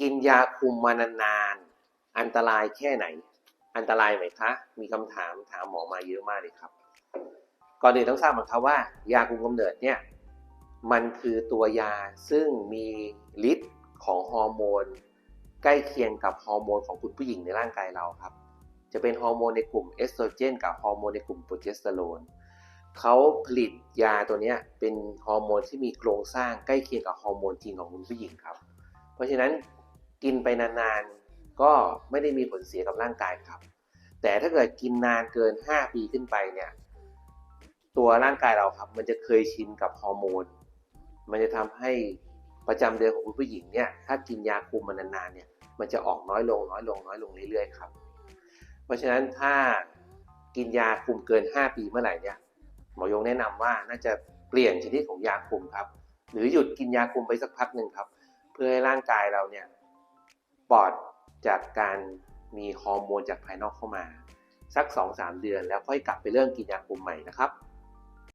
กินยาคุมมานานๆ อันตรายแค่ไหน อันตรายไหมคะ มีคำถามถามหมอมาเยอะมากเลยครับ ก่อนอื่นต้องทราบก่อนครับว่า ยาคุมกำเนิดเนี่ยมันคือตัวยาซึ่งมีฤทธิ์ของฮอร์โมน ใกล้เคียงกับฮอร์โมนของคุณผู้หญิงในร่างกายเราครับ จะเป็นฮอร์โมนในกลุ่มเอสโตรเจนกับฮอร์โมนในกลุ่มโปรเจสเตอโรนเขาผลิตยาตัวนี้เป็นฮอร์โมนที่มีโครงสร้างใกล้เคียงกับฮอร์โมนจริงของคุณผู้หญิงครับ เพราะฉะนั้น กินไปนานๆ ก็ไม่ได้มีผลเสียกับร่างกายครับ แต่ถ้าเกิดกินนานเกิน 5 ปีขึ้นไปเนี่ย ตัวร่างกายเราครับ มันจะเคยชินกับฮอร์โมน มันจะทำให้ประจำเดือนของคุณผู้หญิงเนี่ย ถ้ากินยาคุมมานานๆเนี่ย มันจะออกน้อยลงน้อยลงน้อยลงเรื่อยๆครับ เพราะฉะนั้นถ้ากินยาคุมเกิน 5 ปีเมื่อไหร่เนี่ย หมอยงแนะนำว่าน่าจะเปลี่ยนชนิดของยาคุมครับ หรือหยุดกินยาคุมไปสักพักหนึ่งครับ เพื่อให้ร่างกายเราเนี่ย ปอดจากการมีฮอร์โมนจากภายนอกเข้ามา สัก 2-3 เดือน แล้วค่อยกลับไปเริ่มกินยาคุมใหม่นะครับ